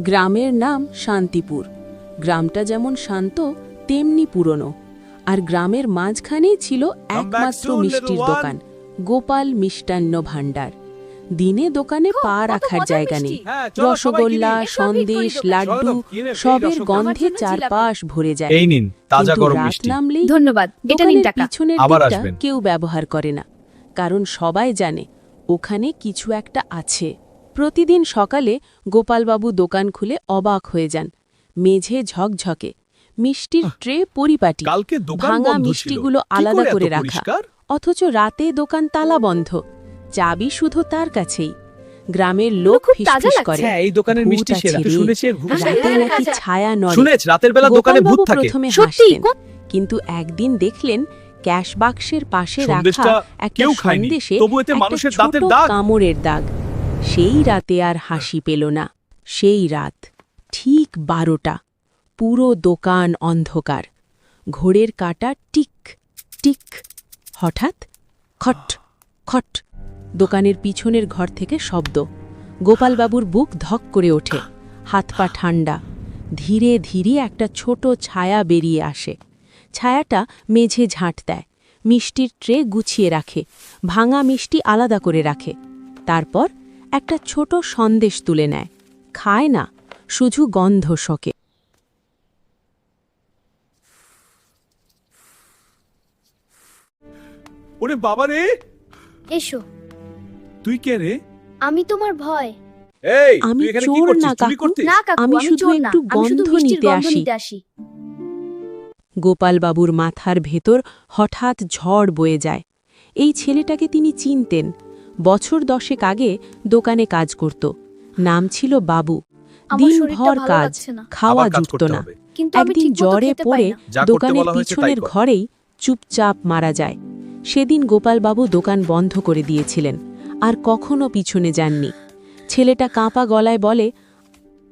গ্রামের নাম শান্তিপুর। গ্রামটা যেমন শান্ত তেমনি পুরনো। আর গ্রামের মাঝখানেই ছিল একমাত্র মিষ্টির দোকান গোপাল মিষ্টান্ন ভাণ্ডার। দিনে দোকানে পা রাখার জায়গা নেই। হ্যাঁ, রসগোল্লা সন্দেশ লাড্ডু সবের গন্ধে চারপাশ ভরে যায়। এই নিন তাজা গরম মিষ্টি। নামলেই ধন্যবাদ এটা নিন টাকা। পিছনের আবার দিকটা আসবেন। কেউ ব্যবহার করে না। কারণ সবাই জানে ওখানে কিছু একটা আছে। প্রতিদিন সকালে গোপালবাবু দোকান খুলে অবাক হয়ে যান। মেঝে ঝকঝকে। মিষ্টির ট্রে পরিপাটি। কালকে ভাঙা মিষ্টিগুলো আলাদা করে রাখা। অথচ রাতে দোকান তালা বন্ধ। চাবি শুধু তার কাছেই। গ্রামের লোক ফিসফিস করে। হ্যাঁ এই দোকানের মিষ্টি সেরা। শুনেছি এর ভূত আছে। রাতে নাকি ছায়া নড়ে। শুনেছ রাতের বেলা দোকানে ভূত থাকে। প্রথমে হাসতেন কিন্তু একদিন দেখলেন ক্যাশ বাক্সের পাশে রাখা একটা সন্দেশে একটা ছোট কামড়ের দাগ। সেই রাতে আর হাসি পেল না। সেই রাত, ঠিক বারোটা, পুরো দোকান অন্ধকার। ঘোড়ের কাটা টিক টিক, হঠাৎ খট খট, দোকানের পিছনের ঘর থেকে শব্দ। গোপালবাবুর বুক ধক করে ওঠে, হাত পা ঠান্ডা ধীরে ধীরে একটা ছোট ছায়া বেরিয়ে আসে। ছায়াটা মেঝে ঝাঁট দেয়, মিষ্টির ট্রে গুছিয়ে রাখে, ভাঙা মিষ্টি আলাদা করে রাখে। তারপর একটা ছোট সন্দেশ তুলে নেয়। খায় না শুধু গন্ধ শকে। ওরে বাবা রে! এসো। তুই কে রে? আমি তোমার ভয়। এই আমি তুই এখানে কি চোর না, কাকু। আমি শুধু একটু গন্ধ নিতে আসি। নিতে আসি। গোপালবাবুর মাথার ভেতর হঠাৎ ঝড় বয়ে যায়। এই ছেলেটাকে তিনি চিনতেন। বছর দশেক আগে দোকানে কাজ করত। নাম ছিল বাবু। দিনভর কাজ খাওয়া জুটত না। একদিন জ্বরে পড়ে দোকানের পিছনের ঘরেই চুপচাপ মারা যায়। সেদিন গোপালবাবু দোকান বন্ধ করে দিয়েছিলেন আর কখনো পিছনে যাননি। ছেলেটা কাঁপা গলায় বলে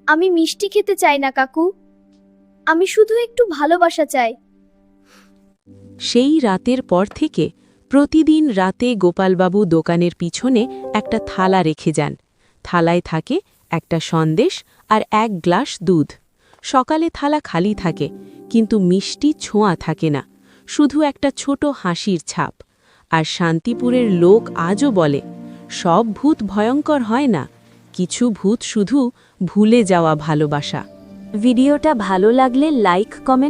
আমি মিষ্টি খেতে চাই না কাকু। আমি শুধু একটু ভালোবাসা চাই। সেই রাতের পর থেকে প্রতিদিন রাতে গোপালবাবু দোকানের পিছনে একটা থালা রেখে যান। থালায় থাকে একটা সন্দেশ আর এক গ্লাস দুধ। সকালে থালা খালি থাকে, কিন্তু মিষ্টি ছোঁয়া থাকে না, শুধু একটা ছোট হাসির ছাপ। আর শান্তিপুরের লোক আজও বলে, সব ভূত ভয়ঙ্কর হয় না, কিছু ভূত শুধু ভুলে যাওয়া ভালোবাসা। ভিডিওটা ভালো লাগলে লাইক, কমেন্ট